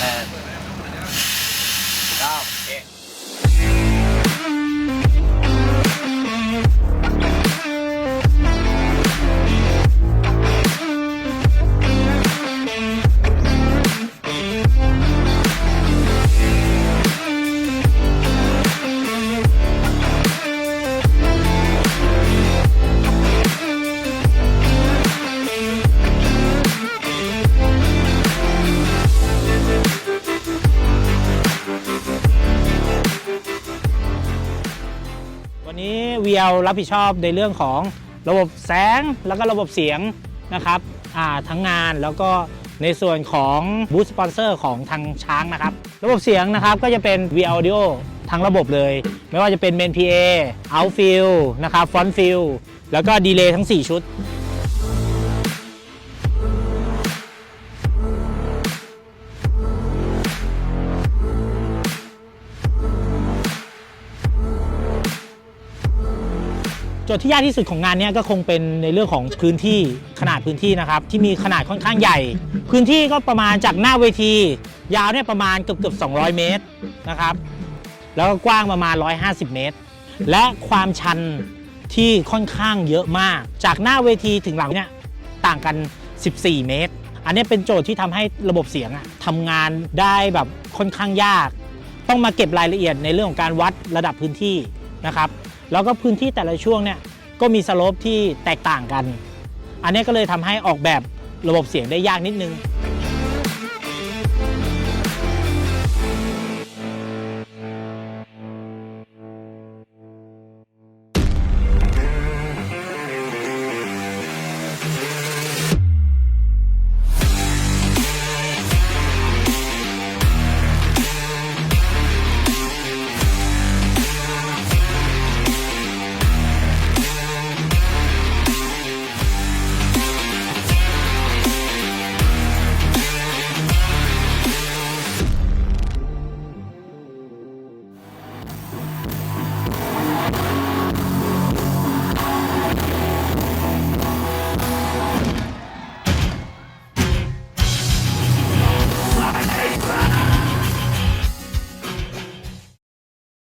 and นี้ VL รับผิดชอบในเรื่องของระบบแสงแล้วก็ระบบเสียงนะครับทั้งงานแล้วก็ในส่วนของบูธสปอนเซอร์ของทางช้างนะครับ ระบบเสียงนะครับก็จะเป็น V Audio ทั้งระบบเลย ไม่ว่าจะเป็น Main PA Outfield นะครับ Front Field แล้วก็ดีเลย์ทั้ง 4 ชุด จทย์ที่ยากที่สุดของงานนี้ก็คงเป็นในเรื่องของพื้นที่ขนาดพื้นที่นะครับ ที่มีขนาดค่อนข้างใหญ่ พื้นที่ก็ประมาณจากหน้าเวที ยาวเนี่ยประมาณเกือบเกือบ200 เมตรนะครับ แล้วก็กว้างประมาณ 150 เมตร และความชันที่ค่อนข้างเยอะมาก จากหน้าเวทีถึงหลังเนี่ยต่างกัน 14 เมตร อันนี้เป็นโจทย์ที่ทำให้ระบบเสียงอะทำงานได้แบบค่อนข้างยาก ต้องมาเก็บรายละเอียดในเรื่องของการวัดระดับพื้นที่นะครับ แล้วก็พื้นที่แต่ละช่วงเนี่ยก็มีสโลปที่แตกต่างกัน อันนี้ก็เลยทำให้ออกแบบระบบเสียงได้ยากนิดนึง